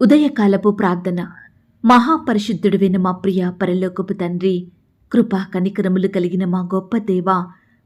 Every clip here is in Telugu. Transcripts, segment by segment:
ఉదయకాలపు ప్రార్థన. మహాపరిశుద్ధుడివైన మా ప్రియ పరలోకపు తండ్రి కృపా కనికరములు కలిగిన మా గొప్ప దేవ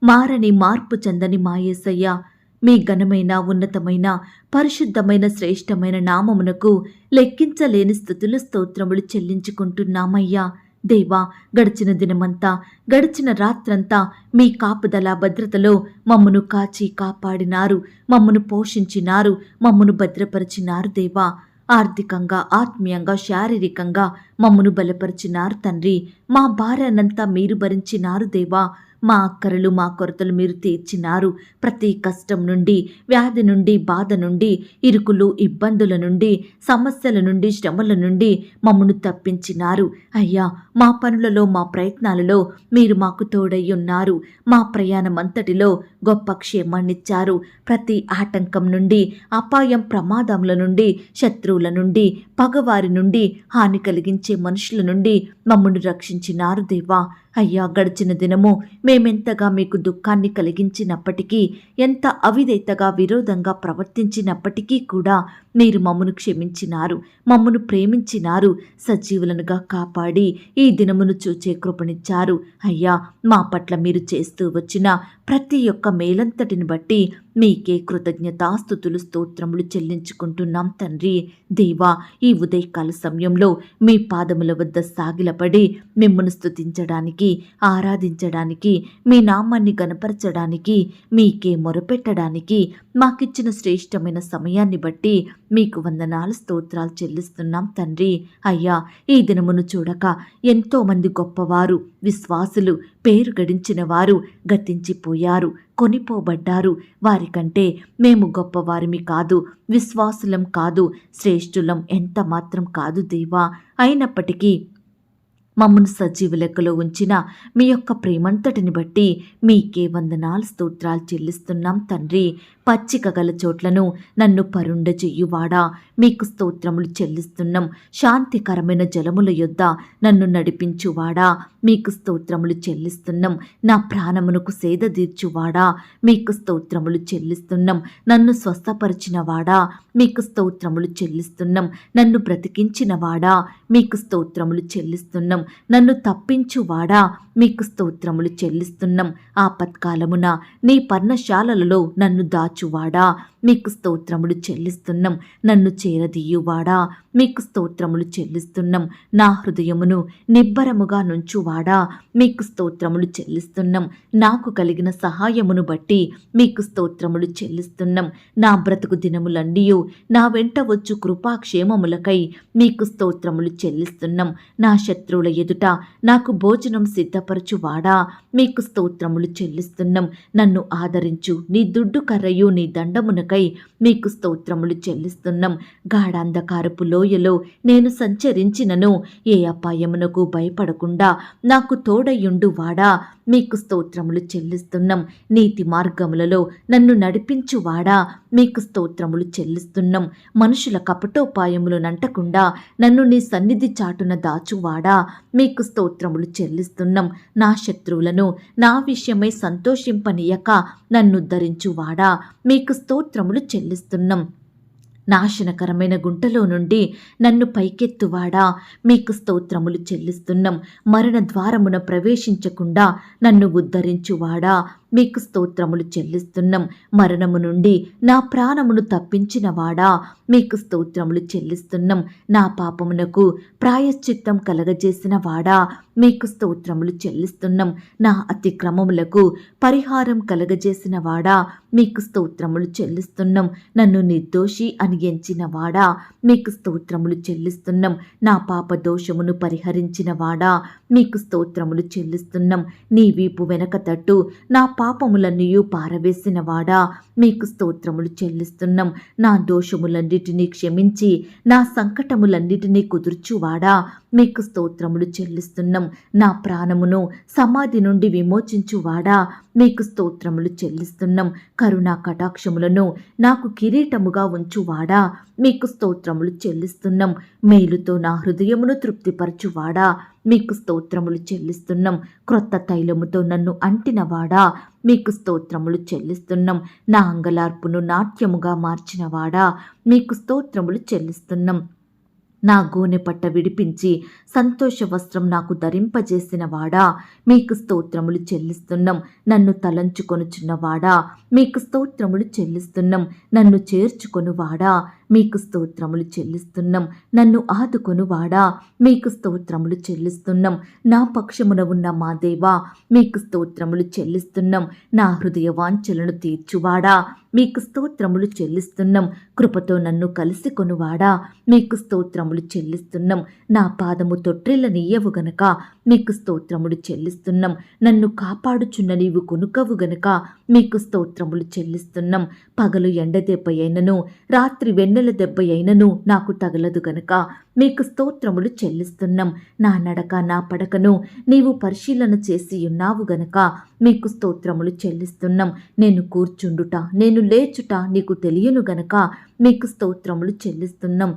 మారని మార్పు చెందని మాయేసయ్య మీ ఘనమైన ఉన్నతమైన పరిశుద్ధమైన శ్రేష్టమైన నామమునకు లెక్కించలేని స్థుతులు స్తోత్రములు చెల్లించుకుంటున్నామయ్యా. దేవా గడిచిన దినమంతా గడిచిన రాత్రంతా మీ కాపుదల భద్రతలో మమ్మను కాచి కాపాడినారు మమ్మను పోషించినారు మమ్మను భద్రపరిచినారు దేవా. ఆర్థికంగా ఆత్మీయంగా శారీరకంగా మమ్మను బలపరిచినారు తండ్రి. మా భార్యనంతా మీరు భరించినారు దేవా. మా అక్కరలు మా కొరతలు మీరు తీర్చినారు. ప్రతి కష్టం నుండి వ్యాధి నుండి బాధ నుండి ఇరుకులు ఇబ్బందుల నుండి సమస్యల నుండి శ్రమల నుండి మమ్మను తప్పించినారు. అయ్యా మా పనులలో మా ప్రయత్నాలలో మీరు మాకు తోడై ఉన్నారు. మా ప్రయాణం అంతటిలో గొప్ప క్షేమాన్నిచ్చారు. ప్రతి ఆటంకం నుండి అపాయం ప్రమాదముల నుండి శత్రువుల నుండి పగవారి నుండి హాని కలిగించే మనుషుల నుండి మమ్మను రక్షించినారు దేవా. అయ్యా గడిచిన దినము మేమెంతగా మీకు దుఃఖాన్ని కలిగించినప్పటికీ ఎంత అవిధేతగా విరోధంగా ప్రవర్తించినప్పటికీ కూడా మీరు మమ్మను క్షమించినారు మమ్మను ప్రేమించినారు సజీవులనుగా కాపాడి ఈ దినమును చూచే కృపణిచ్చారు అయ్యా మా పట్ల మీరు చేస్తూ వచ్చిన ప్రతి ఒక్క మేలంతటిని బట్టి మీకే కృతజ్ఞతాస్థుతులు స్తోత్రములు చెల్లించుకుంటున్నాం తండ్రి. దేవా ఈ ఉదయకాల సమయంలో మీ పాదముల వద్ద సాగిలపడి మిమ్మను స్తుతించడానికి ఆరాధించడానికి మీ నామాన్ని గనపరచడానికి మీకే మొరపెట్టడానికి మాకిచ్చిన శ్రేష్టమైన సమయాన్ని బట్టి మీకు వందనాలు స్తోత్రాలు చెల్లిస్తున్నాం తండ్రి. అయ్యా ఈ దినమును చూడక ఎంతోమంది గొప్పవారు విశ్వాసులు పేరు గడించిన వారు గతించిపోయారు కొనిపోబడ్డారు. వారికంటే మేము గొప్పవారిమి కాదు విశ్వాసులం కాదు శ్రేష్ఠులం ఎంత మాత్రం కాదు దేవా. అయినప్పటికీ మమ్మను సజీవ లెక్కలో ఉంచిన మీ యొక్క ప్రేమంతటిని బట్టి మీకే వందనాలు స్తోత్రాలు చెల్లిస్తున్నాం తండ్రి. పచ్చిక గల చోట్లను నన్ను పరుండ చెయ్యువాడా మీకు స్తోత్రములు చెల్లిస్తున్నాం. శాంతికరమైన జలముల యొద్ద నన్ను నడిపించువాడా? మీకు స్తోత్రములు చెల్లిస్తున్నాం. నా ప్రాణమునకు సేద తీర్చువాడా? మీకు స్తోత్రములు చెల్లిస్తున్నాం. నన్ను స్వస్థపరిచినవాడా? మీకు స్తోత్రములు చెల్లిస్తున్నాం. నన్ను బ్రతికించినవాడా? మీకు స్తోత్రములు చెల్లిస్తున్నాం. నన్ను తప్పించువాడా? మీకు స్తోత్రములు చెల్లిస్తున్నాం. ఆపత్కాలమున నీ పర్ణశాలలలో నన్ను దాచువాడా. మీకు స్తోత్రములు చెల్లిస్తున్నాం. నన్ను చేరదీయువాడా. మీకు స్తోత్రములు చెల్లిస్తున్నాం. నా హృదయమును నిబ్బరముగా నుంచువాడా. మీకు స్తోత్రములు చెల్లిస్తున్నాం. నాకు కలిగిన సహాయమును బట్టి మీకు స్తోత్రములు చెల్లిస్తున్నాం. నా బ్రతుకు దినములండియు నా వెంట వచ్చు కృపాక్షేమములకై మీకు స్తోత్రములు చెల్లిస్తున్నాం. నా శత్రువుల ఎదుట నాకు భోజనం సిద్ధపరచువాడా? మీకు స్తోత్రములు చెల్లిస్తున్నాం. నన్ను ఆదరించు. నీ దుడ్డు కర్రయు నీ దండమునకై మీకు స్తోత్రములు చెల్లిస్తున్నాం. గాఢాంధకారపు లోయలో నేను సంచరించినను. ఏ అపాయమునకు భయపడకుండా నాకు తోడయుండు వాడా మీకు స్తోత్రములు చెల్లిస్తున్నాం. నీతి మార్గములలో నన్ను నడిపించువాడా? మీకు స్తోత్రములు చెల్లిస్తున్నాం. మనుషుల కపటోపాయములు నంటకుండా నన్ను నీ సన్నిధి చాటున దాచువాడా? మీకు స్తోత్రములు చెల్లిస్తున్నాం. నా శత్రువులను నా విషయమై సంతోషింపనీయక నన్ను ధరించువాడా మీకు స్తోత్రములు చెల్లిస్తున్నాం. నాశనకరమైన గుంటలో నుండి నన్ను పైకెత్తువాడా? మీకు స్తోత్రములు చెల్లిస్తున్నాం. మరణ ద్వారమున ప్రవేశించకుండా నన్ను ఉద్ధరించువాడా? మీకు స్తోత్రములు చెల్లిస్తున్నాం. మరణము నుండి నా ప్రాణమును తప్పించినవాడా మీకు స్తోత్రములు చెల్లిస్తున్నాం. నా పాపమునకు ప్రాయశ్చిత్తం కలగజేసిన వాడా? మీకు స్తోత్రములు చెల్లిస్తున్నాం. నా అతిక్రమములకు పరిహారం కలగజేసిన వాడా? మీకు స్తోత్రములు చెల్లిస్తున్నాం. నన్ను నిర్దోషి అని ఎంచిన వాడా? మీకు స్తోత్రములు చెల్లిస్తున్నాం. నా పాప దోషమును పరిహరించిన వాడా? మీకు స్తోత్రములు చెల్లిస్తున్నాం. నీ వీపు వెనక తట్టు నా పాపములన్నీ పారవేసినవాడా? మీకు స్తోత్రములు చెల్లిస్తున్నాం. నా దోషములన్నిటినీ క్షమించి నా సంకటములన్నిటినీ కుదుర్చువాడా? మీకు స్తోత్రములు చెల్లిస్తున్నాం. నా ప్రాణమును సమాధి నుండి విమోచించువాడా? మీకు స్తోత్రములు చెల్లిస్తున్నాం. కరుణా కటాక్షములను నాకు కిరీటముగా ఉంచువాడా? మీకు స్తోత్రములు చెల్లిస్తున్నాం. మేలుతో నా హృదయమును తృప్తిపరచువాడా? మీకు స్తోత్రములు చెల్లిస్తున్నాం. క్రొత్త తైలముతో నన్ను అంటినవాడా? మీకు స్తోత్రములు చెల్లిస్తున్నాం. నా అంగలార్పును నాట్యముగా మార్చినవాడా? మీకు స్తోత్రములు చెల్లిస్తున్నాం. నా గోనె పట్ట విడిపించి సంతోష వస్త్రం నాకు ధరింపజేసిన వాడా. మీకు స్తోత్రములు చెల్లిస్తున్నాం. నన్ను తలంచుకొనుచున్నవాడా మీకు స్తోత్రములు చెల్లిస్తున్నాం. నన్ను చేర్చుకొనువాడా మీకు స్తోత్రములు చెల్లిస్తున్నాం. నన్ను ఆదుకొనువాడా? మీకు స్తోత్రములు చెల్లిస్తున్నాం. నా పక్షమున ఉన్న మా దేవా మీకు స్తోత్రములు చెల్లిస్తున్నాం. నా హృదయ వాంఛలను తీర్చువాడా? మీకు స్తోత్రములు చెల్లిస్తున్నాం. కృపతో నన్ను కలిసి కొనువాడా? మీకు స్తోత్రములు చెల్లిస్తున్నాం. నా పాదము తొట్టిల్ల నీయవు గనక మీకు స్తోత్రములు చెల్లిస్తున్నాం. నన్ను కాపాడుచున్న నీవు కొనుకవు గనక మీకు స్తోత్రములు చెల్లిస్తున్నాం. పగలు ఎండ దెబ్బ అయినను రాత్రి వెన్నెల దెబ్బ అయినను నాకు తగలదు గనక. మీకు స్తోత్రములు చెల్లిస్తున్నాం. నా నడక నా పడకను నీవు పరిశీలన చేసి ఉన్నావు గనక మీకు స్తోత్రములు చెల్లిస్తున్నాం. నేను కూర్చుండుట నేను లేచుట నీకు తెలియను గనక మీకు స్తోత్రములు చెల్లిస్తున్నాం.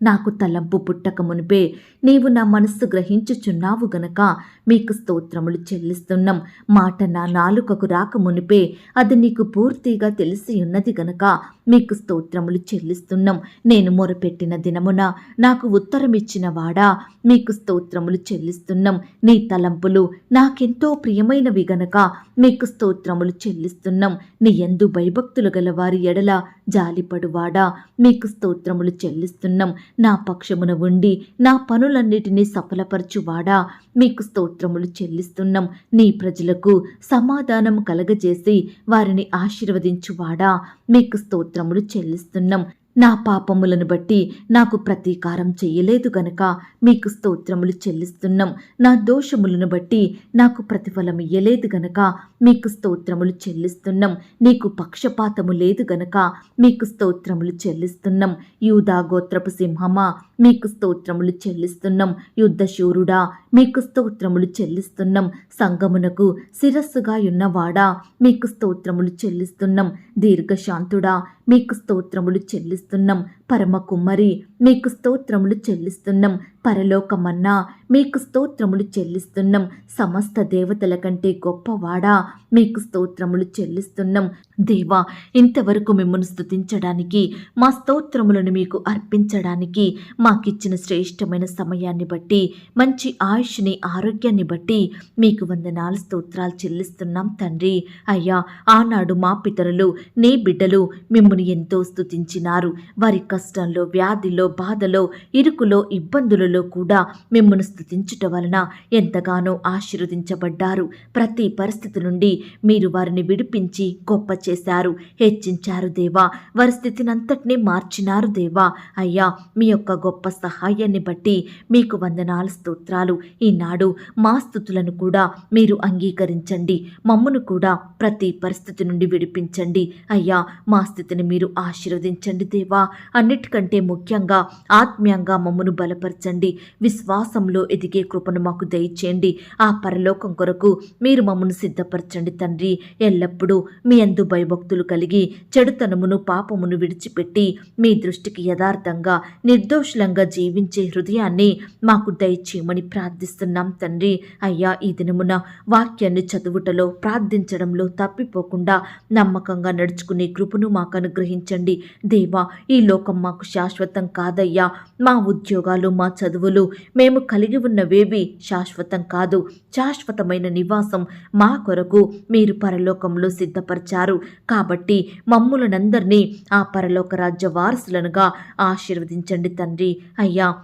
నాకు తలంపు పుట్టక మునిపే నీవు నా మనస్సు గ్రహించుచున్నావు గనక మీకు స్తోత్రములు చెల్లిస్తున్నాం. మాట నా నాలుకకు రాక మునిపే అది నీకు పూర్తిగా తెలిసి ఉన్నది గనక మీకు స్తోత్రములు చెల్లిస్తున్నాం. నేను మొరపెట్టిన దినమున నాకు ఉత్తరం ఇచ్చిన వాడా మీకు స్తోత్రములు చెల్లిస్తున్నాం. నీ తలంపులు నాకెంతో ప్రియమైనవి గనక మీకు స్తోత్రములు చెల్లిస్తున్నాం. నీ ఎందు భయభక్తులు గల వారి ఎడల జాలిపడువాడా మీకు స్తోత్రములు చెల్లిస్తున్నాం. నా పక్షమున ఉండి నా పనులన్నిటినీ సఫలపరచువాడా మీకు స్తోత్రములు చెల్లిస్తున్నాం నీ ప్రజలకు సమాధానం కలగజేసి వారిని ఆశీర్వదించువాడా? మీకు స్తోత్రములు చెల్లిస్తున్నాం. నా పాపములను బట్టి నాకు ప్రతీకారం చెయ్యలేదు గనక మీకు స్తోత్రములు చెల్లిస్తున్నాం. నా దోషములను బట్టి నాకు ప్రతిఫలం ఇయ్యలేదు గనక మీకు స్తోత్రములు చెల్లిస్తున్నాం. నీకు పక్షపాతము లేదు గనక మీకు స్తోత్రములు చెల్లిస్తున్నాం. యూదా గోత్రపు సింహమా మీకు స్తోత్రములు చెల్లిస్తున్నాం. యుద్ధశూరుడా మీకు స్తోత్రములు చెల్లిస్తున్నాం. సంగమునకు శిరస్సుగా ఉన్నవాడా మీకు స్తోత్రములు చెల్లిస్తున్నాం. దీర్ఘశాంతుడా మీకు స్తోత్రములు చెల్లిస్తున్నాం. పరమ కుమ్మరి మీకు స్తోత్రములు చెల్లిస్తున్నాం. పరలోకమన్నా మీకు స్తోత్రములు చెల్లిస్తున్నాం. సమస్త దేవతల కంటే గొప్పవాడా మీకు స్తోత్రములు చెల్లిస్తున్నాం. దేవా ఇంతవరకు మిమ్మల్ని స్థుతించడానికి మా స్తోత్రములను మీకు అర్పించడానికి మాకిచ్చిన శ్రేష్టమైన సమయాన్ని బట్టి మంచి ఆయుష్ని ఆరోగ్యాన్ని బట్టి మీకు వందనాలు స్తోత్రాలు చెల్లిస్తున్నాం తండ్రి. అయ్యా ఆనాడు మా పితరులు నీ బిడ్డలు మిమ్మల్ని ఎంతో స్తుతించినారు. వారి కష్టంలో వ్యాధిలో బాధలో ఇరుకులో ఇబ్బందులలో కూడా మిమ్మల్ని స్థుతించుట వలన ఎంతగానో ఆశీర్వదించబడ్డారు. ప్రతి పరిస్థితి నుండి మీరు వారిని విడిపించి గొప్ప చేశారు. హెచ్చించారు దేవా. వారి స్థితిని అంతటినీ మార్చినారు దేవా. అయ్యా మీ యొక్క గొప్ప సహాయాన్ని బట్టి మీకు వందనాలు స్తోత్రాలు. ఈనాడు మా స్థుతులను కూడా మీరు అంగీకరించండి. మమ్మను కూడా ప్రతి పరిస్థితి నుండి విడిపించండి. అయ్యా మా స్థితిని మీరు ఆశీర్వదించండి దేవా. అన్నిటికంటే ముఖ్యంగా ఆత్మీయంగా మమ్మను బలపరచండి. విశ్వాసంలో ఎదిగే కృపను మాకు దయచేయండి. ఆ పరలోకం కొరకు మీరు మమ్మను సిద్ధపరచండి తండ్రి. ఎల్లప్పుడూ మీ అందు భయభక్తులు కలిగి చెడుతనమును పాపమును విడిచిపెట్టి మీ దృష్టికి యథార్థంగా నిర్దోషులంగా జీవించే హృదయాన్ని మాకు దయచేయమని ప్రార్థిస్తున్నాం తండ్రి. అయ్యా ఈ దినమున వాక్యాన్ని చదువుటలో ప్రార్థించడంలో తప్పిపోకుండా నమ్మకంగా నడుచుకునే కృపను మాకు అనుగ్రహించండి. దేవా ఈ లోకం మాకు శాశ్వతం కాదయ్యా. మా ఉద్యోగాలు మా చదువులు. మేము కలిగి ఉన్నవేవి శాశ్వతం కాదు. శాశ్వతమైన నివాసం మా కొరకు మీరు పరలోకంలో సిద్ధపరిచారు. కాబట్టి మమ్ములనందరినీ ఆ పరలోక రాజ్య వారసులనుగా ఆశీర్వదించండి తండ్రి. అయ్యా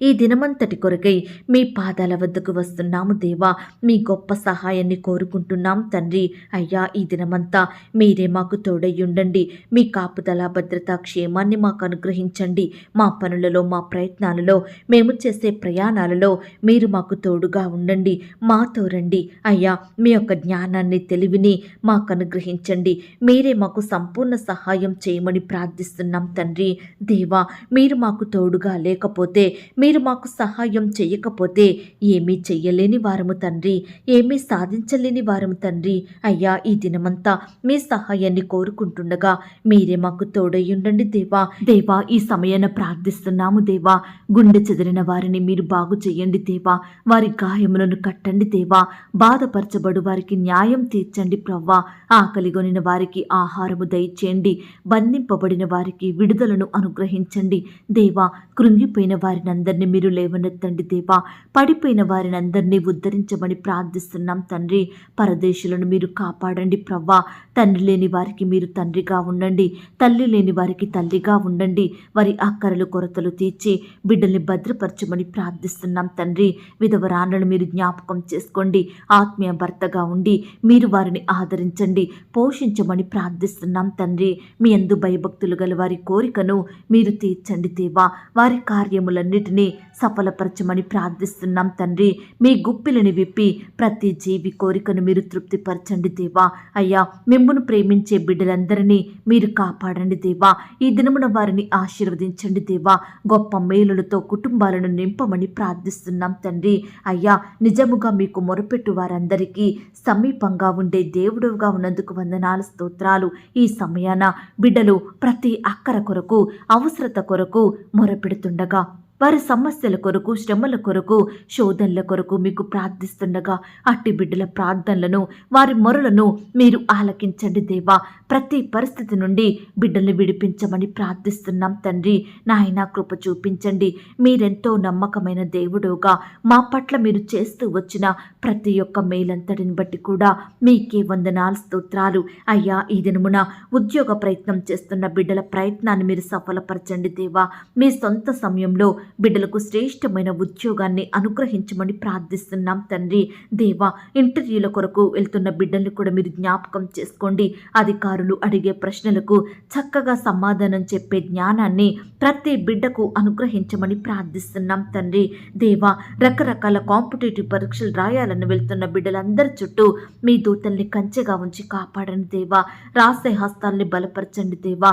ఈ దినమంతటి కొరకై మీ పాదాల వద్దకు వస్తున్నాము దేవా. మీ గొప్ప సహాయాన్ని కోరుకుంటున్నాం తండ్రి. అయ్యా ఈ దినమంతా మీరే మాకు తోడయ్యుండండి మీ కాపుదల భద్రత క్షేమాన్ని మాకు అనుగ్రహించండి. మా పనులలో మా ప్రయత్నాలలో మేము చేసే ప్రయాణాలలో మీరు మాకు తోడుగా ఉండండి మాతో రండి. అయ్యా మీ యొక్క జ్ఞానాన్ని తెలివిని మాకు అనుగ్రహించండి. మీరే మాకు సంపూర్ణ సహాయం చేయమని ప్రార్థిస్తున్నాం తండ్రి. దేవా మీరు మాకు తోడుగా లేకపోతే మీరు మాకు సహాయం చేయకపోతే ఏమీ చెయ్యలేని వారము తండ్రి ఏమీ సాధించలేని వారము తండ్రి. అయ్యా ఈ దినమంతా మీ సహాయాన్ని కోరుకుంటుండగా మీరే మాకు తోడయ్యుండండి దేవా. దేవా ఈ సమయాన ప్రార్థిస్తున్నాము దేవా. గుండె చెదిరిన వారిని మీరు బాగు చేయండి దేవా. వారి గాయములను కట్టండి దేవా. బాధపరచబడు వారికి న్యాయం తీర్చండి ప్రవ్వా. ఆకలిగొనిన వారికి ఆహారము దయచేయండి. బంధింపబడిన వారికి విడుదలను అనుగ్రహించండి దేవా. కృంగిపోయిన వారిని అందరినీ మీరు లేవనెత్తండి దేవా. పడిపోయిన వారిని అందరినీ ఉద్ధరించమని ప్రార్థిస్తున్నాం తండ్రి. పరదేశులను మీరు కాపాడండి ప్రవ్వా. తండ్రి లేని వారికి మీరు తండ్రిగా ఉండండి. తల్లి లేని వారికి తల్లిగా ఉండండి. వారి అక్కరలు కొరతలు తీర్చి బిడ్డల్ని భద్రపరచమని ప్రార్థిస్తున్నాం తండ్రి. విధవరాన్నలు మీరు జ్ఞాపకం చేసుకోండి. ఆత్మీయ భర్తగా ఉండి మీరు వారిని ఆదరించండి. పోషించమని ప్రార్థిస్తున్నాం తండ్రి. మీ అందు భయభక్తులు గల వారి కోరికను మీరు తీర్చండి దేవా. వారి కార్యములన్నిటినీ సఫలపరచమని ప్రార్థిస్తున్నాం తండ్రి. మీ గుప్పిలని విప్పి ప్రతి జీవి కోరికను మీరు తృప్తిపరచండి దేవా. అయ్యా మిమ్మును ప్రేమించే బిడ్డలందరినీ మీరు కాపాడండి దేవా. ఈ దినమున వారిని ఆశీర్వదించండి దేవా. గొప్ప మేలులతో కుటుంబాలను నింపమని ప్రార్థిస్తున్నాం తండ్రి. అయ్యా నిజముగా మీకు మొరపెట్టు వారందరికీ సమీపంగా ఉండే దేవుడుగా ఉన్నందుకు వందనాల స్తోత్రాలు. ఈ సమయాన బిడ్డలు ప్రతి అక్కర కొరకు అవసరత కొరకు మొరపెడుతుండగా వారి సమస్యల కొరకు శ్రమల కొరకు శోధనల కొరకు మీకు ప్రార్థిస్తుండగా అట్టి బిడ్డల ప్రార్థనలను వారి మొరలను మీరు ఆలకించండి దేవా. ప్రతి పరిస్థితి నుండి బిడ్డల్ని విడిపించమని ప్రార్థిస్తున్నాం తండ్రి. నాయన కృప చూపించండి. మీరెంతో నమ్మకమైన దేవుడుగా మా పట్ల మీరు చేస్తూ వచ్చిన ప్రతి ఒక్క మేలంతటిని బట్టి కూడా మీకే వందనాలు స్తోత్రాలు. అయ్యా ఈ దినమున ఉద్యోగ ప్రయత్నం చేస్తున్న బిడ్డల ప్రయత్నాన్ని మీరు సఫలపరచండి దేవా. మీ సొంత సమయంలో బిడ్డలకు శ్రేష్టమైన ఉద్యోగాన్ని అనుగ్రహించమని ప్రార్థిస్తున్నాం తండ్రి. దేవా ఇంటర్వ్యూల కొరకు వెళ్తున్న బిడ్డల్ని కూడా మీరు జ్ఞాపకం చేసుకోండి. అధికారులు అడిగే ప్రశ్నలకు చక్కగా సమాధానం చెప్పే జ్ఞానాన్ని ప్రతి బిడ్డకు అనుగ్రహించమని ప్రార్థిస్తున్నాం తండ్రి. దేవా రకరకాల కాంపిటేటివ్ పరీక్షలు రాయాలని వెళ్తున్న బిడ్డలందరి చుట్టూ మీ దూతల్ని కంచెగా ఉంచి కాపాడండి దేవా. రాసే హస్తాల్ని బలపరచండి దేవా.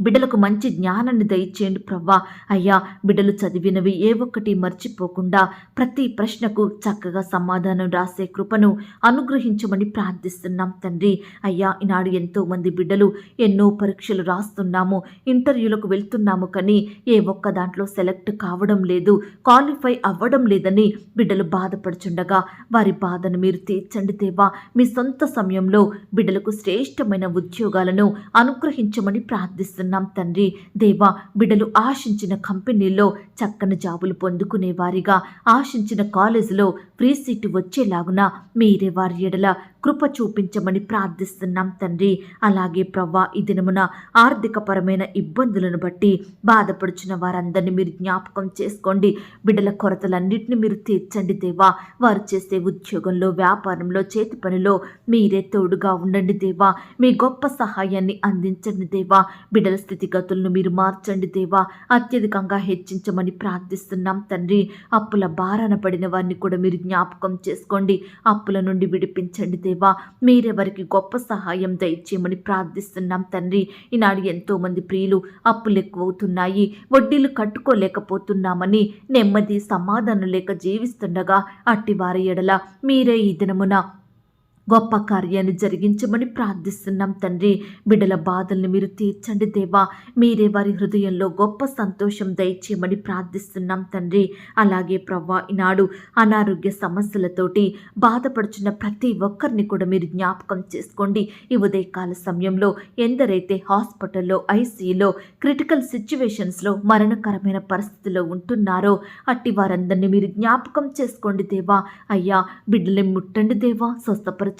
బిడ్డలకు మంచి జ్ఞానాన్ని దయచేయండి ప్రవ్వా. అయ్యా బిడ్డలు చదివినవి ఏ ఒక్కటి మర్చిపోకుండా ప్రతి ప్రశ్నకు చక్కగా సమాధానం రాసే కృపను అనుగ్రహించమని ప్రార్థిస్తున్నాం తండ్రి. అయ్యా ఈనాడు ఎంతో మంది బిడ్డలు ఎన్నో పరీక్షలు రాస్తున్నాము ఇంటర్వ్యూలకు వెళ్తున్నాము కానీ ఏ ఒక్క దాంట్లో సెలెక్ట్ కావడం లేదు క్వాలిఫై అవ్వడం లేదని బిడ్డలు బాధపడుచుండగా వారి బాధను మీరు తీర్చండి దేవా. మీ సొంత సమయంలో బిడ్డలకు శ్రేష్టమైన ఉద్యోగాలను అనుగ్రహించమని ప్రార్థిస్తున్నాం. తండ్రి. దేవా బిడ్డలు ఆశించిన కంపెనీల్లో చక్కని జాబులు పొందుకునే వారిగా ఆశించిన కాలేజీలో ఫ్రీ సీటు వచ్చేలాగున మీరే వారి ఎడల కృప చూపించమని ప్రార్థిస్తున్నాం తండ్రి. అలాగే ప్రవ్వా ఈ దినమున ఆర్థికపరమైన ఇబ్బందులను బట్టి బాధపడుచున్న వారందరినీ మీరు జ్ఞాపకం చేసుకోండి. బిడ్డల కొరతలన్నింటినీ మీరు తీర్చండి దేవా. వారు చేసే ఉద్యోగంలో వ్యాపారంలో చేతి పనిలో మీరే తోడుగా ఉండండి దేవా. మీ గొప్ప సహాయాన్ని అందించండి దేవా. బిడ్డల స్థితిగతులను మీరు మార్చండి దేవా. అత్యధికంగా హెచ్చించమని ప్రార్థిస్తున్నాం తండ్రి. అప్పుల బారాన పడిన వారిని కూడా మీరు జ్ఞాపకం చేసుకోండి. అప్పుల నుండి విడిపించండి దేవా మీరెవరికి గొప్ప సహాయం దయచేయమని ప్రార్థిస్తున్నాం తండ్రి. ఈనాడు ఎంతో మంది ప్రియులు అప్పులు ఎక్కువవుతున్నాయి వడ్డీలు కట్టుకోలేకపోతున్నామని నెమ్మది సమాధానం లేక జీవిస్తుండగా అట్టి వారి ఎడల మీరే ఈ దినమున గొప్ప కార్యాన్ని జరిగించమని ప్రార్థిస్తున్నాం తండ్రి. బిడ్డల బాధల్ని మీరు తీర్చండి దేవా. మీరే వారి హృదయంలో గొప్ప సంతోషం దయచేయమని ప్రార్థిస్తున్నాం తండ్రి. అలాగే ప్రవ్వా ఈనాడు అనారోగ్య సమస్యలతోటి బాధపడుచున్న ప్రతి ఒక్కరిని కూడా మీరు జ్ఞాపకం చేసుకోండి. ఈ ఉదయకాల సమయంలో ఎందరైతే హాస్పిటల్లో ఐసీయూలో క్రిటికల్ సిచ్యువేషన్స్లో మరణకరమైన పరిస్థితిలో ఉంటున్నారో అట్టి వారందరినీ మీరు జ్ఞాపకం చేసుకోండి దేవా. అయ్యా బిడ్డల్ని ముట్టండి దేవా.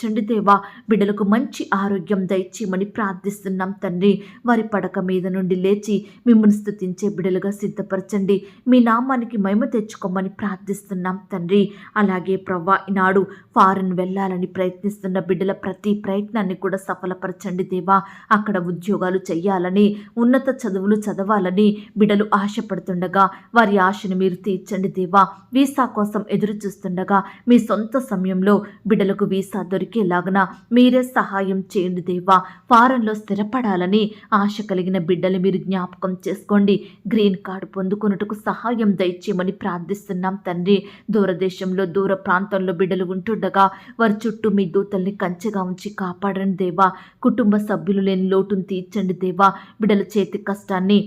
చండి దేవా. బిడ్డలకు మంచి ఆరోగ్యం దయచేయమని ప్రార్థిస్తున్నాం తండ్రి. వారి పడక మీద నుండి లేచి మిమ్మల్ని స్థుతించే బిడ్డలుగా సిద్ధపరచండి. మీ నామానికి మహిమ తెచ్చుకోమని ప్రార్థిస్తున్నాం తండ్రి. అలాగే ప్రవ్వా ఈనాడు ఫారెన్ వెళ్ళాలని ప్రయత్నిస్తున్న బిడ్డల ప్రతి ప్రయత్నాన్ని కూడా సఫలపరచండి దేవా. అక్కడ ఉద్యోగాలు చేయాలని ఉన్నత చదువులు చదవాలని బిడ్డలు ఆశపడుతుండగా వారి ఆశను మీరు తీర్చండి దేవా. వీసా కోసం ఎదురు చూస్తుండగా మీ సొంత సమయంలో బిడ్డలకు వీసా దొరికి దొరికేలాగున మీరే సహాయం చేయండి దేవా. ఫారెన్లో స్థిరపడాలని ఆశ కలిగిన బిడ్డలు మీరు జ్ఞాపకం చేసుకోండి. గ్రీన్ కార్డు పొందుకొనుటకు సహాయం దయచేయమని ప్రార్థిస్తున్నాం తండ్రి. దూరదేశంలో దూర ప్రాంతంలో బిడ్డలు ఉంటుండగా వారి చుట్టూ మీ దూతల్ని కంచెగా ఉంచి కాపాడండి దేవా. కుటుంబ సభ్యులు లేని లోటును తీర్చండి దేవా. బిడ్డల చేతి కష్టాన్ని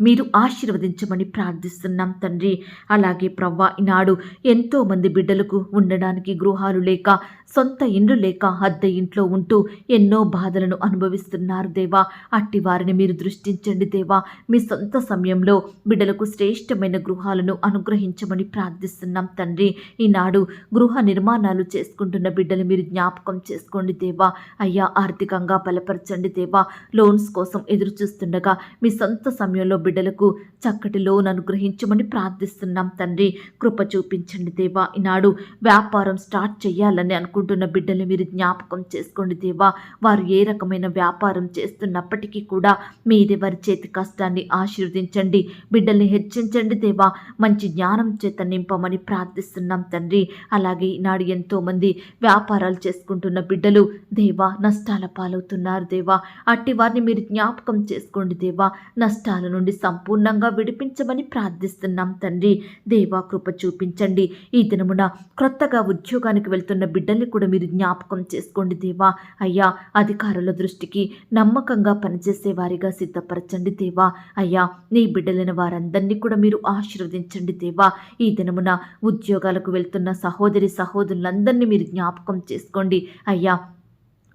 మీరు ఆశీర్వదించమని ప్రార్థిస్తున్నాం తండ్రి. అలాగే ప్రవ్వా ఈనాడు ఎంతో మంది బిడ్డలకు ఉండడానికి గృహాలు లేక సొంత ఇండ్లు లేక అద్దె ఇంట్లో ఉంటూ ఎన్నో బాధలను అనుభవిస్తున్నారు దేవా. అట్టి వారిని మీరు దృష్టించండి దేవా. మీ సొంత సమయంలో బిడ్డలకు శ్రేష్టమైన గృహాలను అనుగ్రహించమని ప్రార్థిస్తున్నాం తండ్రి. ఈనాడు గృహ నిర్మాణాలు చేసుకుంటున్న బిడ్డలు మీరు జ్ఞాపకం చేసుకోండి దేవా. అయ్యా ఆర్థికంగా బలపరచండి దేవా. లోన్స్ కోసం ఎదురు చూస్తుండగా మీ సొంత సమయంలో బిడ్డలకు చక్కటి లోన్ అనుగ్రహించమని ప్రార్థిస్తున్నాం తండ్రి. కృప చూపించండి దేవా. ఈనాడు వ్యాపారం స్టార్ట్ చేయాలని అనుకుంటున్న బిడ్డలు మీరు జ్ఞాపకం చేసుకోండి దేవా. వారు ఏ రకమైన వ్యాపారం చేస్తున్నప్పటికీ కూడా మీరే వారి చేతి కష్టాన్ని ఆశీర్వదించండి. బిడ్డల్ని హెచ్చించండి దేవా. మంచి జ్ఞానం చేత నింపమని ప్రార్థిస్తున్నాం తండ్రి. అలాగే ఈనాడు ఎంతోమంది వ్యాపారాలు చేసుకుంటున్న బిడ్డలు దేవా నష్టాల పాలవుతున్నారు దేవా. అట్టి వారిని మీరు జ్ఞాపకం చేసుకోండి దేవా. నష్టాల నుండి సంపూర్ణంగా విడిపించమని ప్రార్థిస్తున్నాం తండ్రి. దేవా కృప చూపించండి. ఈ దినమున క్రొత్తగా ఉద్యోగానికి వెళ్తున్న బిడ్డల్ని కూడా మీరు జ్ఞాపకం చేసుకోండి దేవా. అయ్యా అధికారుల దృష్టికి నమ్మకంగా పనిచేసే వారిగా సిద్ధపరచండి దేవా. అయ్యా నీ బిడ్డలైన వారందరినీ కూడా మీరు ఆశీర్వదించండి దేవా. ఈ దినమున ఉద్యోగాలకు వెళ్తున్న సహోదరి సహోదరులందరినీ మీరు జ్ఞాపకం చేసుకోండి. అయ్యా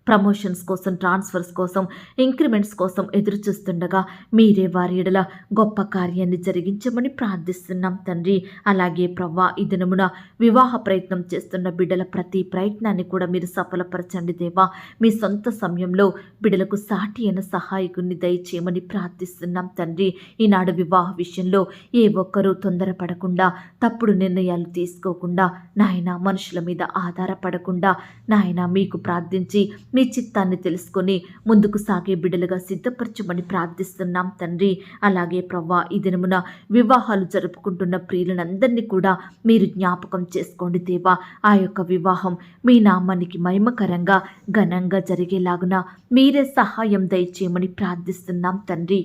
ప్రమోషన్స్ కోసం ట్రాన్స్ఫర్స్ కోసం ఇంక్రిమెంట్స్ కోసం ఎదురు చూస్తుండగా మీరే వారి ఎడల గొప్ప కార్యాన్ని జరిగించమని ప్రార్థిస్తున్నాం తండ్రి. అలాగే ప్రవ్వా ఈ దినమున వివాహ ప్రయత్నం చేస్తున్న బిడ్డల ప్రతి ప్రయత్నాన్ని కూడా మీరు సఫలపరచండి దేవా. మీ సొంత సమయంలో బిడ్డలకు సాటి అయిన సహాయకుని దయచేయమని ప్రార్థిస్తున్నాం తండ్రి. ఈనాడు వివాహ విషయంలో ఏ ఒక్కరూ తొందరపడకుండా తప్పుడు నిర్ణయాలు తీసుకోకుండా నాయన మనుషుల మీద ఆధారపడకుండా నాయన మీకు ప్రార్థించి మీ చిత్తాన్ని తెలుసుకొని ముందుకు సాగే బిడ్డలుగా సిద్ధపరచమని ప్రార్థిస్తున్నాం తండ్రి. అలాగే ప్రవ్వా ఈ దినమున వివాహాలు జరుపుకుంటున్న ప్రియులందరినీ కూడా మీరు జ్ఞాపకం చేసుకోండి దేవా. ఆ యొక్క వివాహం మీ నామానికి మహిమకరంగా ఘనంగా జరిగేలాగున మీరే సహాయం దయచేయమని ప్రార్థిస్తున్నాం తండ్రి.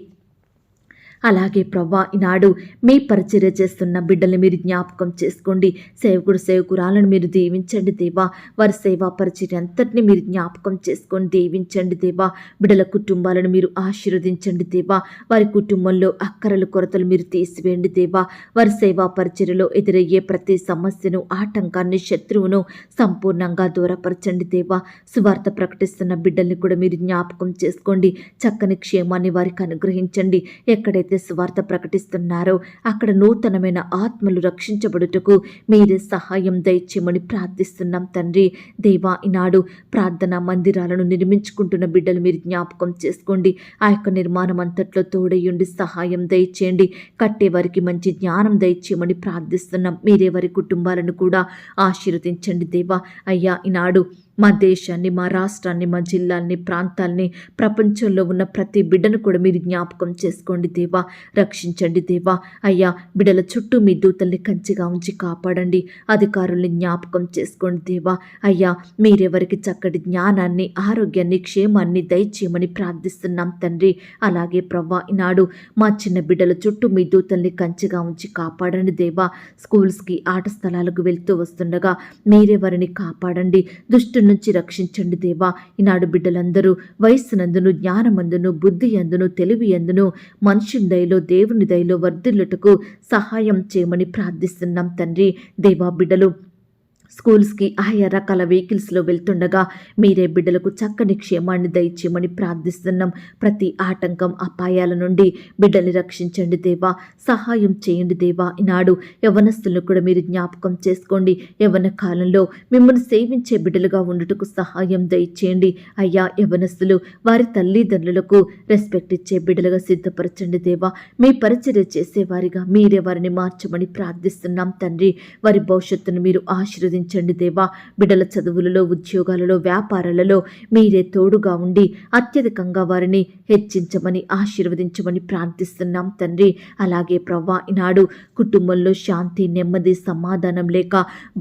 అలాగే ప్రవ్వా ఈనాడు మీ పరిచర్య చేస్తున్న బిడ్డల్ని మీరు జ్ఞాపకం చేసుకోండి. సేవకుడు సేవకురాలను మీరు దీవించండి దేవా. వారి సేవా పరిచర్య అంతటిని మీరు జ్ఞాపకం చేసుకొని దీవించండి దేవా. బిడ్డల కుటుంబాలను మీరు ఆశీర్వదించండి దేవా. వారి కుటుంబంలో అక్కరలు కొరతలు మీరు తీసివేయండి దేవా. వారి సేవా పరిచర్యలో ఎదురయ్యే ప్రతి సమస్యను ఆటంకాన్ని శత్రువును సంపూర్ణంగా దూరపరచండి దేవా. సువార్త ప్రకటిస్తున్న బిడ్డల్ని కూడా మీరు జ్ఞాపకం చేసుకోండి. చక్కని క్షేమాన్ని వారికి అనుగ్రహించండి. ఎక్కడైతే సువార్త ప్రకటిస్తున్నారో అక్కడ నూతనమైన ఆత్మలు రక్షించబడుటకు మీరే సహాయం దయచేయమని ప్రార్థిస్తున్నాం తండ్రి. దేవా ఈనాడు ప్రార్థనా మందిరాలను నిర్మించుకుంటున్న బిడ్డలు మీరు జ్ఞాపకం చేసుకోండి. ఆ యొక్క నిర్మాణం అంతట్లో తోడయ్యుండి సహాయం దయచేయండి. కట్టే వారికి మంచి జ్ఞానం దయచేయమని ప్రార్థిస్తున్నాం. మీరే వారి కుటుంబాలను కూడా ఆశీర్వదించండి దేవా. అయ్యా ఈనాడు మా దేశాన్ని మా రాష్ట్రాన్ని మా జిల్లాల్ని ప్రాంతాల్ని ప్రపంచంలో ఉన్న ప్రతి బిడ్డను కూడా మీరు జ్ఞాపకం చేసుకోండి దేవా. రక్షించండి దేవా. అయ్యా బిడ్డల చుట్టూ మీ దూతల్ని కంచిగా ఉంచి కాపాడండి. అధికారుల్ని జ్ఞాపకం చేసుకోండి దేవా. అయ్యా మీరెవరికి చక్కటి జ్ఞానాన్ని ఆరోగ్యాన్ని క్షేమాన్ని దయచేయమని ప్రార్థిస్తున్నాం తండ్రి. అలాగే ప్రవ్వా ఈనాడు మా చిన్న బిడ్డల చుట్టూ మీ దూతల్ని కంచిగా ఉంచి కాపాడండి దేవా. స్కూల్స్కి ఆట స్థలాలకు వెళ్తూ వస్తుండగా మీరే వారిని కాపాడండి. దుష్టు నుంచి రక్షించండి దేవా. ఈనాడు బిడ్డలందరూ వయస్సునందును జ్ఞానమందును బుద్ధి అందును తెలివి అందును మనుషుల దయలో దేవుని దయలో వర్ధిల్లుటకు సహాయం చేయమని ప్రార్థిస్తున్నాం తండ్రి. దేవా బిడ్డలు స్కూల్స్కి ఆయా రకాల వెహికల్స్లో వెళ్తుండగా మీరే బిడ్డలకు చక్కని క్షేమాన్ని దయచేయమని ప్రార్థిస్తున్నాం. ప్రతి ఆటంకం అపాయాల నుండి బిడ్డల్ని రక్షించండి దేవా. సహాయం చేయండి దేవా. ఈనాడు యవనస్తులను కూడా మీరు జ్ఞాపకం చేసుకోండి. యవన కాలంలో మిమ్మల్ని సేవించే బిడ్డలుగా ఉండుటకు సహాయం దయచేయండి. అయ్యా యవనస్తులు వారి తల్లిదండ్రులకు రెస్పెక్ట్ ఇచ్చే బిడ్డలుగా సిద్ధపరచండి దేవా. మీ పరిచర్య చేసేవారిగా మీరే వారిని మార్చమని ప్రార్థిస్తున్నాం తండ్రి. వారి భవిష్యత్తును మీరు ఆశీర్వదించండి. ఆశీర్వదించండి దేవా. బిడ్డల చదువులలో ఉద్యోగాలలో వ్యాపారాలలో మీరే తోడుగా ఉండి అత్యధికంగా వారిని హెచ్చించమని ఆశీర్వదించమని ప్రార్థిస్తున్నాం తండ్రి. అలాగే ప్రవ్వా ఈనాడు కుటుంబంలో శాంతి నెమ్మది సమాధానం లేక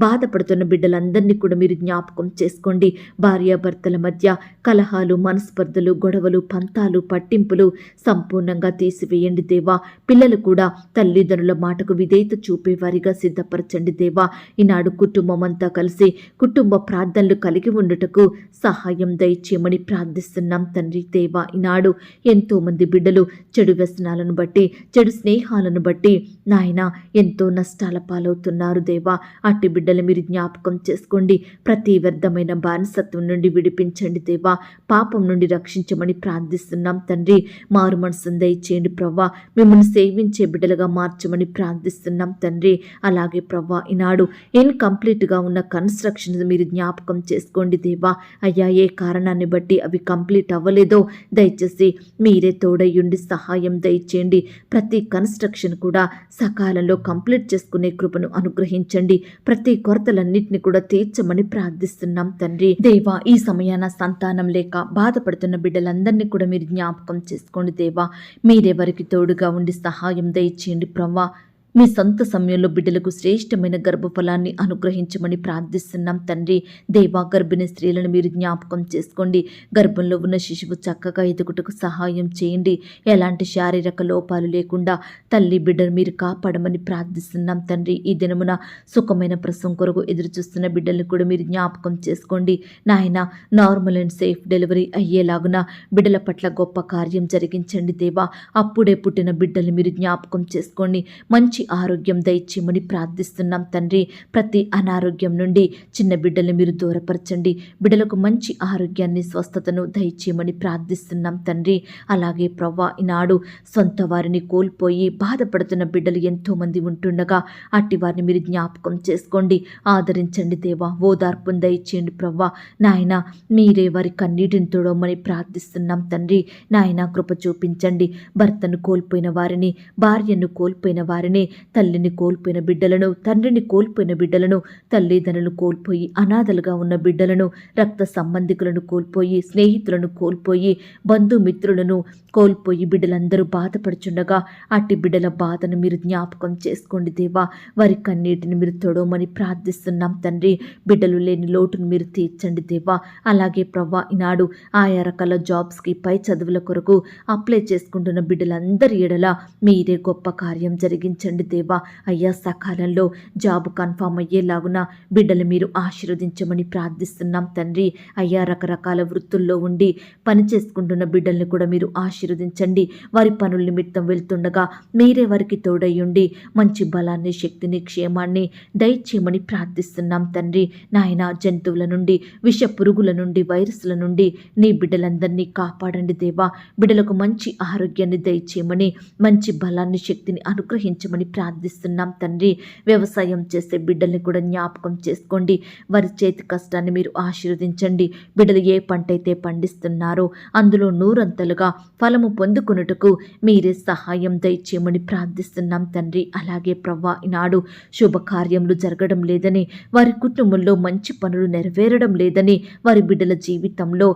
బాధపడుతున్న బిడ్డలందరినీ కూడా మీరు జ్ఞాపకం చేసుకోండి. భార్యాభర్తల మధ్య కలహాలు మనస్పర్ధలు గొడవలు పంతాలు పట్టింపులు సంపూర్ణంగా తీసివేయండి దేవా. పిల్లలు కూడా తల్లిదండ్రుల మాటకు విధేయత చూపేవారిగా సిద్ధపరచండి దేవా. ఈనాడు కుటుంబం అంతా కలిసి కుటుంబ ప్రార్థనలు కలిగి ఉండుటకు సహాయం దయచేయమని ప్రార్థిస్తున్నాం. తండ్రి దేవా ఈనాడు ఎంతో మంది బిడ్డలు చెడు వ్యసనాలను బట్టి చెడు స్నేహాలను బట్టి నాయన ఎంతో నష్టాల పాలవుతున్నారు దేవా. అట్టి బిడ్డలు మీరు జ్ఞాపకం చేసుకోండి. ప్రతి వ్యర్థమైన బానిసత్వం నుండి విడిపించండి దేవా. పాపం నుండి రక్షించమని ప్రార్థిస్తున్నాం. తండ్రి మారు మనసును దయచేయండి ప్రవ్వా. మిమ్మల్ని సేవించే బిడ్డలుగా మార్చమని ప్రార్థిస్తున్నాం. తండ్రి అలాగే ప్రవ్వా ఈనాడు ఇన్కంప్లీట్గా ఉన్న కన్స్ట్రక్షన్ మీరు జ్ఞాపకం చేసుకోండి దేవా. అయ్యా ఏ కారణాన్ని బట్టి అవి కంప్లీట్ అవ్వలేదో దయచేసి మీరే తోడయ్యుండి సహాయం దయచేయండి. ప్రతి కన్స్ట్రక్షన్ కూడా సకాలంలో కంప్లీట్ చేసుకునే కృపను అనుగ్రహించండి. ప్రతి కొరతలన్నింటినీ కూడా తీర్చమని ప్రార్థిస్తున్నాం తండ్రి. దేవా ఈ సమయాన సంతానం లేక బాధపడుతున్న బిడ్డలందరినీ కూడా మీరు జ్ఞాపకం చేసుకోండి దేవా. మీరెవరికి తోడుగా ఉండి సహాయం దయచేయండి ప్రవ్వా. మీ సొంత సమయంలో బిడ్డలకు శ్రేష్టమైన గర్భఫలాన్ని అనుగ్రహించమని ప్రార్థిస్తున్నాం తండ్రి. దేవా గర్భిణీ స్త్రీలను మీరు జ్ఞాపకం చేసుకోండి. గర్భంలో ఉన్న శిశువు చక్కగా ఎదుగుటకు సహాయం చేయండి. ఎలాంటి శారీరక లోపాలు లేకుండా తల్లి బిడ్డను మీరు కాపాడమని ప్రార్థిస్తున్నాం తండ్రి. ఈ దినమున సుఖమైన ప్రసవం కొరకు ఎదురుచూస్తున్న బిడ్డలను కూడా మీరు జ్ఞాపకం చేసుకోండి. నాయన నార్మల్ అండ్ సేఫ్ డెలివరీ అయ్యేలాగున బిడ్డల పట్ల గొప్ప కార్యం జరిగించండి దేవా. అప్పుడే పుట్టిన బిడ్డలు మీరు జ్ఞాపకం చేసుకోండి. మంచి ఆరోగ్యం దయచేయమని ప్రార్థిస్తున్నాం తండ్రి. ప్రతి అనారోగ్యం నుండి చిన్న బిడ్డలు మీరు దూరపరచండి. బిడ్డలకు మంచి ఆరోగ్యాన్ని స్వస్థతను దయచేయమని ప్రార్థిస్తున్నాం తండ్రి. అలాగే ప్రవ్వా ఈనాడు సొంత వారిని కోల్పోయి బాధపడుతున్న బిడ్డలు ఎంతోమంది ఉంటుండగా అట్టి వారిని మీరు జ్ఞాపకం చేసుకోండి. ఆదరించండి దేవా. ఓదార్పును దయచేయండి ప్రవ్వా. నాయన మీరే వారి కన్నీటిని తోడమని ప్రార్థిస్తున్నాం తండ్రి. నాయన కృప చూపించండి. భర్తను కోల్పోయిన వారిని భార్యను కోల్పోయిన వారిని తల్లిని కోల్పోయిన బిడ్డలను తండ్రిని కోల్పోయిన బిడ్డలను తల్లిదండ్రులను కోల్పోయి అనాథలుగా ఉన్న బిడ్డలను రక్త సంబంధికులను కోల్పోయి స్నేహితులను కోల్పోయి బంధుమిత్రులను కోల్పోయి బిడ్డలందరూ బాధపడుచుండగా అట్టి బిడ్డల బాధను మీరు జ్ఞాపకం చేసుకోండి దేవా. వారి కన్నీటిని మీరు తొడవమని ప్రార్థిస్తున్నాం తండ్రి. బిడ్డలు లేని లోటును మీరు తీర్చండి దేవా. అలాగే ప్రవ్వా ఈనాడు ఆయా రకాల జాబ్స్కి పై చదువుల కొరకు అప్లై చేసుకుంటున్న బిడ్డలందరి ఎడల మీరే గొప్ప కార్యం జరిగించండి దేవా అయ్యా సకాలంలో జాబ్ కన్ఫామ్ అయ్యేలాగున బిడ్డలు మీరు ఆశీర్వదించమని ప్రార్థిస్తున్నాం తండ్రి. అయ్యా రకరకాల వృత్తుల్లో ఉండి పని చేసుకుంటున్న బిడ్డల్ని కూడా మీరు ఆశీర్వదించండి. వారి పనుల నిమిత్తం వెళ్తుండగా మీరే వారికి తోడయ్యుండి మంచి బలాన్ని శక్తిని క్షేమాన్ని దయచేయమని ప్రార్థిస్తున్నాం తండ్రి. నాయన జంతువుల నుండి విష పురుగుల నుండి వైరస్ల నుండి నీ బిడ్డలందరినీ కాపాడండి దేవా. బిడ్డలకు మంచి ఆరోగ్యాన్ని దయచేయమని మంచి బలాన్ని శక్తిని అనుగ్రహించమని ప్రార్థిస్తున్నాం తండ్రి. వ్యవసాయం చేసే బిడ్డల్ని కూడా జ్ఞాపకం చేసుకోండి. వారి చేతి కష్టాన్ని మీరు ఆశీర్వదించండి. బిడ్డలు ఏ పంట అయితే పండిస్తున్నారో అందులో నూరంతలుగా ఫలము పొందుకొనుటకు మీరే సహాయం దయచేయమని ప్రార్థిస్తున్నాం తండ్రి. అలాగే ప్రవ్వా ఈనాడు శుభకార్యములు జరగడం లేదని వారి కుటుంబంలో మంచి పనులు నెరవేరడం లేదని వారి బిడ్డల జీవితంలో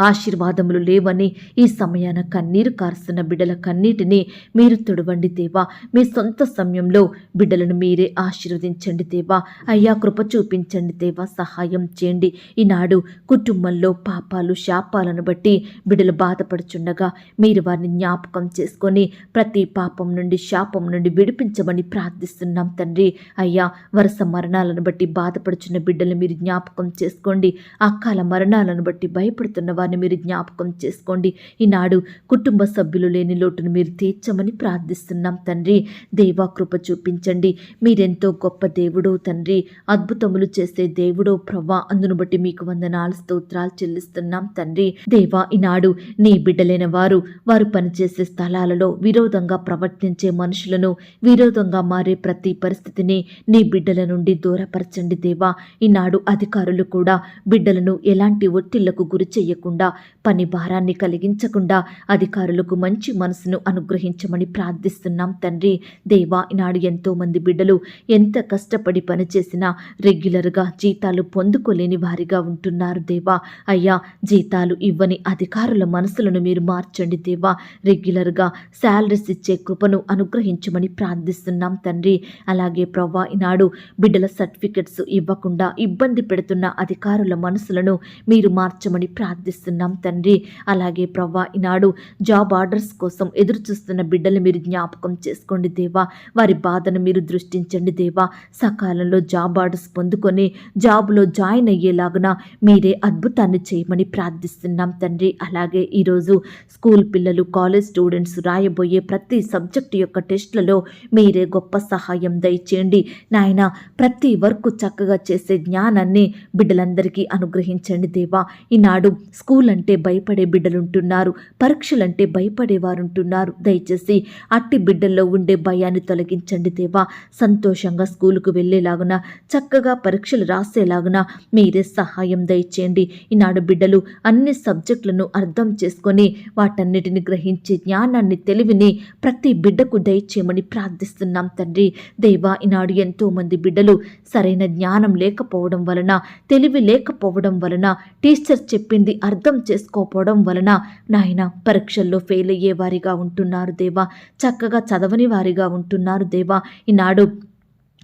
ఆశీర్వాదములు లేవని ఈ సమయాన కన్నీరు కారుస్తున్న బిడ్డల కన్నీటిని మీరు తొడవండి దేవా. మీ సొంత సమయంలో బిడ్డలను మీరే ఆశీర్వదించండి దేవా. అయ్యా కృప చూపించండి దేవా సహాయం చేయండి. ఈనాడు కుటుంబంలో పాపాలు శాపాలను బట్టి బిడ్డలు బాధపడుచుండగా మీరు వారిని జ్ఞాపకం చేసుకొని ప్రతి పాపం నుండి శాపం నుండి విడిపించమని ప్రార్థిస్తున్నాం తండ్రి. అయ్యా వరుస మరణాలను బట్టి బాధపడుచున్న బిడ్డలు మీరు జ్ఞాపకం చేసుకోండి. అకాల మరణాలను బట్టి భయపడుతున్న వారిని మీరు జ్ఞాపకం చేసుకోండి. ఈనాడు కుటుంబ సభ్యులు లేని లోటును మీరు తీర్చమని ప్రార్థిస్తున్నాం తండ్రి. దేవా కృప చూపించండి. మీరెంతో గొప్ప దేవుడో తండ్రి. అద్భుతములు చేసే దేవుడో ప్రభా అందును బట్టి మీకు వందనాలు స్తోత్రాలు చెల్లిస్తున్నాం తండ్రి. దేవా ఈనాడు నీ బిడ్డలైన వారు వారు పనిచేసే స్థలాలలో విరోధంగా ప్రవర్తించే మనుషులను విరోధంగా మారే ప్రతి పరిస్థితిని నీ బిడ్డల నుండి దూరపరచండి దేవా. ఈనాడు అధికారులు కూడా బిడ్డలను ఎలాంటి ఒత్తిళ్ళకు గురి చేయకుండా చేయకుండా పని భారాన్ని కలిగించకుండా అధికారులకు మంచి మనసును అనుగ్రహించమని ప్రార్థిస్తున్నాం తండ్రి. దేవా ఈనాడు ఎంతో మంది బిడ్డలు ఎంత కష్టపడి పనిచేసినా రెగ్యులర్గా జీతాలు పొందుకోలేని వారిగా ఉంటున్నారు దేవా. అయ్యా జీతాలు ఇవ్వని అధికారుల మనసులను మీరు మార్చండి దేవా. రెగ్యులర్గా శాలరీస్ ఇచ్చే కృపను అనుగ్రహించమని ప్రార్థిస్తున్నాం తండ్రి. అలాగే ప్రవ్వా ఈనాడు బిడ్డల సర్టిఫికెట్స్ ఇవ్వకుండా ఇబ్బంది పెడుతున్న అధికారుల మనసులను మీరు మార్చమని ప్రార్థిస్తున్నాం. తండ్రి. అలాగే ప్రవ్వా ఈనాడు జాబ్ ఆర్డర్స్ కోసం ఎదురు చూస్తున్న బిడ్డలు మీరు జ్ఞాపకం చేసుకోండి దేవా. వారి బాధను మీరు దృష్టించండి దేవా. సకాలంలో జాబ్ ఆర్డర్స్ పొందుకొని జాబ్లో జాయిన్ అయ్యేలాగున మీరే అద్భుతాన్ని చేయమని ప్రార్థిస్తున్నాం తండ్రి. అలాగే ఈరోజు స్కూల్ పిల్లలు కాలేజ్ స్టూడెంట్స్ రాయబోయే ప్రతి సబ్జెక్టు యొక్క టెస్ట్లలో మీరే గొప్ప సహాయం దయచేయండి. నాయన ప్రతి వర్క్ చక్కగా చేసే జ్ఞానాన్ని బిడ్డలందరికీ అనుగ్రహించండి దేవా. ఈనాడు స్కూల్ స్కూల్ అంటే భయపడే బిడ్డలుంటున్నారు పరీక్షలంటే భయపడేవారుంటున్నారు. దయచేసి అట్టి బిడ్డల్లో ఉండే భయాన్ని తొలగించండి దేవా. సంతోషంగా స్కూలుకు వెళ్ళేలాగున చక్కగా పరీక్షలు రాసేలాగున మీరే సహాయం దయచేయండి. ఈనాడు బిడ్డలు అన్ని సబ్జెక్టులను అర్థం చేసుకొని వాటన్నిటిని గ్రహించే జ్ఞానాన్ని తెలివిని ప్రతి బిడ్డకు దయచేయమని ప్రార్థిస్తున్నాం తండ్రి. దేవా ఈనాడు ఎంతో మంది బిడ్డలు సరైన జ్ఞానం లేకపోవడం వలన తెలివి లేకపోవడం వలన టీచర్ చెప్పింది అర్థం అర్థం చేసుకోకపోవడం వలన నాయన పరీక్షల్లో ఫెయిల్ అయ్యే వారిగా ఉంటున్నారు దేవా. చక్కగా చదవని వారిగా ఉంటున్నారు దేవా. ఈనాడు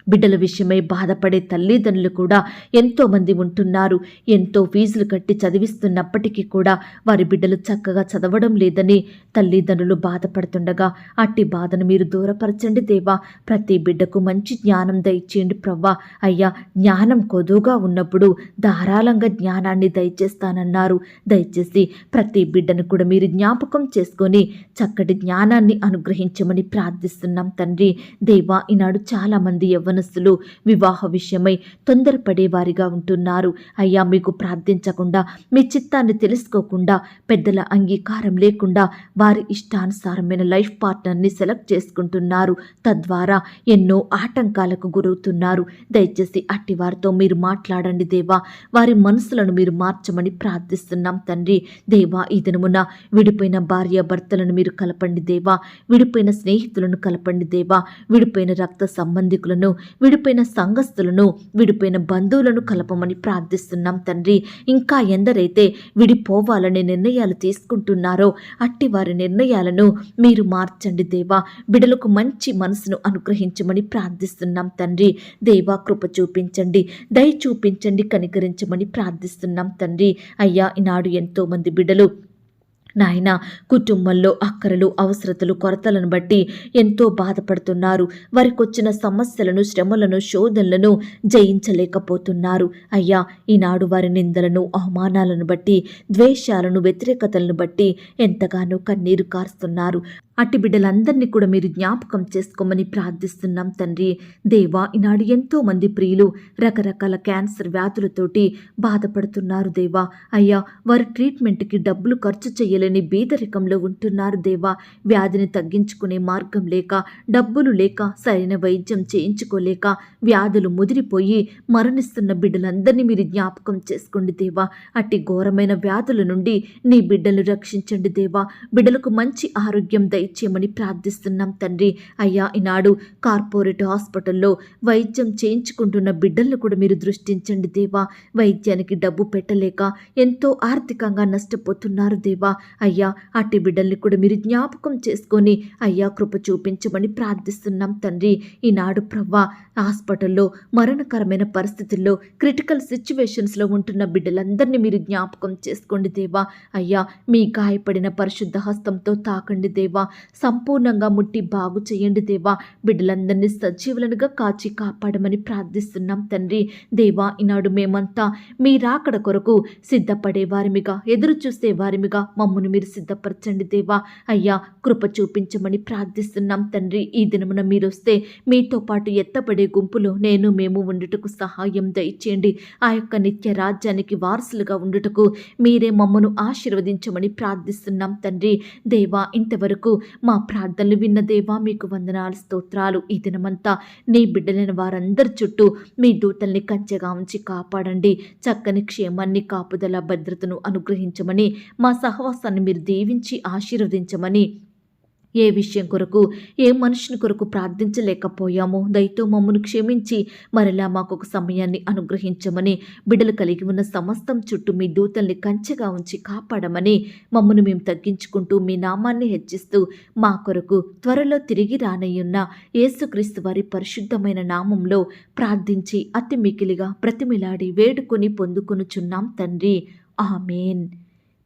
బిడ్డల విషయమై బాధపడే తల్లిదండ్రులు కూడా ఎంతోమంది ఉంటున్నారు. ఎంతో ఫీజులు కట్టి చదివిస్తున్నప్పటికీ కూడా వారి బిడ్డలు చక్కగా చదవడం లేదని తల్లిదండ్రులు బాధపడుతుండగా అట్టి బాధను మీరు దూరపరచండి దేవా. ప్రతి బిడ్డకు మంచి జ్ఞానం దయచేయండి ప్రవ్వా. అయ్యా జ్ఞానం కొదువుగా ఉన్నప్పుడు ధారాళంగా జ్ఞానాన్ని దయచేస్తానన్నారు. దయచేసి ప్రతి బిడ్డను కూడా మీరు జ్ఞాపకం చేసుకొని చక్కటి జ్ఞానాన్ని అనుగ్రహించమని ప్రార్థిస్తున్నాం తండ్రి. దేవా ఈనాడు చాలామంది యవ్వనస్తులు వివాహ విషయమై తొందరపడేవారిగా ఉంటున్నారు. అయ్యా మీకు ప్రార్థించకుండా మీ చిత్తాన్ని తెలుసుకోకుండా పెద్దల అంగీకారం లేకుండా వారి ఇష్టానుసారమైన లైఫ్ పార్ట్నర్ని సెలెక్ట్ చేసుకుంటున్నారు. తద్వారా ఎన్నో ఆటంకాలకు గురవుతున్నారు. దయచేసి అట్టి వారితో మీరు మాట్లాడండి దేవా. వారి మనసులను మీరు మార్చమని ప్రార్థిస్తున్నాం తండ్రి. దేవా ఈ దినమున విడిపోయిన భార్య భర్తలను మీరు కలపండి దేవా. విడిపోయిన స్నేహితులను కలపండి దేవా. విడిపోయిన రక్త సంబంధికులను విడిపోయిన సంఘస్థులను విడిపోయిన బంధువులను కలపమని ప్రార్థిస్తున్నాం తండ్రి. ఇంకా ఎందరైతే విడిపోవాలనే నిర్ణయాలు తీసుకుంటున్నారో అట్టి వారి నిర్ణయాలను మీరు మార్చండి దేవా. బిడలకు మంచి మనసును అనుగ్రహించమని ప్రార్థిస్తున్నాం తండ్రి. దేవా కృప చూపించండి దయ చూపించండి కనికరించమని ప్రార్థిస్తున్నాం తండ్రి. అయ్యా ఈనాడు ఎంతోమంది బిడలు నాయన కుటుంబంలో అక్కరలు అవసరతలు కొరతలను బట్టి ఎంతో బాధపడుతున్నారు. వారికొచ్చిన సమస్యలను శ్రమలను శోధనలను జయించలేకపోతున్నారు. అయ్యా ఈనాడు వారి నిందలను అవమానాలను బట్టి ద్వేషాలను వ్యతిరేకతలను బట్టి ఎంతగానో కన్నీరు కారుస్తున్నారు. అట్టి బిడ్డలందరినీ కూడా మీరు జ్ఞాపకం చేసుకోమని ప్రార్థిస్తున్నాం తండ్రి. దేవా ఈనాడు ఎంతో మంది ప్రియులు రకరకాల క్యాన్సర్ వ్యాధులతోటి బాధపడుతున్నారు దేవా. అయ్యా వారి ట్రీట్మెంట్కి డబ్బులు ఖర్చు చేయలేని బీదరికంలో ఉంటున్నారు దేవా. వ్యాధిని తగ్గించుకునే మార్గం లేక డబ్బులు లేక సరైన వైద్యం చేయించుకోలేక వ్యాధులు ముదిరిపోయి మరణిస్తున్న బిడ్డలందరినీ మీరు జ్ఞాపకం చేసుకోండి దేవా. అట్టి ఘోరమైన వ్యాధుల నుండి నీ బిడ్డలు రక్షించండి దేవా. బిడ్డలకు మంచి ఆరోగ్యం దయచేయమని ప్రార్థిస్తున్నాం తండ్రి. అయ్యా ఈనాడు కార్పొరేట్ హాస్పిటల్లో వైద్యం చేయించుకుంటున్న బిడ్డలను కూడా మీరు దృష్టించండి దేవా. వైద్యానికి డబ్బు పెట్టలేక ఎంతో ఆర్థికంగా నష్టపోతున్నారు దేవా. అయ్యా అట్టి బిడ్డల్ని కూడా మీరు జ్ఞాపకం చేసుకొని అయ్యా కృప చూపించమని ప్రార్థిస్తున్నాం తండ్రి. ఈనాడు ప్రవ్వా హాస్పిటల్లో మరణకరమైన పరిస్థితుల్లో క్రిటికల్ సిచ్యువేషన్స్లో ఉంటున్న బిడ్డలందరినీ మీరు జ్ఞాపకం చేసుకోండి దేవా. అయ్యా మీ గాయపడిన పరిశుద్ధ హస్తంతో తాకండి దేవా. సంపూర్ణంగా ముట్టి బాగు చేయండి దేవా. బిడ్డలందరినీ సజీవులనుగా కాచి కాపాడమని ప్రార్థిస్తున్నాం తండ్రి. దేవా ఈనాడు మేమంతా మీ రాకడ కొరకు సిద్ధపడే వారిమిగా ఎదురు చూసే వారిమిగా మమ్మను మీరు సిద్ధపరచండి దేవా. అయ్యా కృప చూపించమని ప్రార్థిస్తున్నాం తండ్రి. ఈ దినమున మీరు వస్తే మీతో పాటు ఎత్తబడే గుంపులో నేను మేము ఉండుటకు సహాయం దయచేయండి. ఆ యొక్క నిత్య రాజ్యానికి వారసులుగా ఉండుటకు మీరే మమ్మను ఆశీర్వదించమని ప్రార్థిస్తున్నాం తండ్రి. దేవా ఇంతవరకు మా ప్రార్థనలు విన్న దేవా మీకు వందనాలు స్తోత్రాలు. ఈ దినమంతా నీ బిడ్డలైన వారందరి చుట్టూ మీ దూతల్ని కంచెగా ఉంచి కాపాడండి. చక్కని క్షేమాన్ని కాపుదల భద్రతను అనుగ్రహించమని మా సహవాసాన్ని మీరు దీవించి ఆశీర్వదించమని ఏ విషయం కొరకు ఏ మనిషిని కొరకు ప్రార్థించలేకపోయామో దయతో మమ్మను క్షమించి మరలా మాకు ఒక సమయాన్ని అనుగ్రహించమని బిడ్డలు కలిగి ఉన్న సమస్తం చుట్టూ మీ దూతల్ని కంచెగా ఉంచి కాపాడమని మమ్మను మేము తగ్గించుకుంటూ మీ నామాన్ని హెచ్చిస్తూ మా కొరకు త్వరలో తిరిగి రానయ్యున్న యేసుక్రీస్తు వారి పరిశుద్ధమైన నామంలో ప్రార్థించి అతి మికిలిగా ప్రతిమిలాడి వేడుకొని పొందుకొనుచున్నాం తండ్రి. ఆమెన్.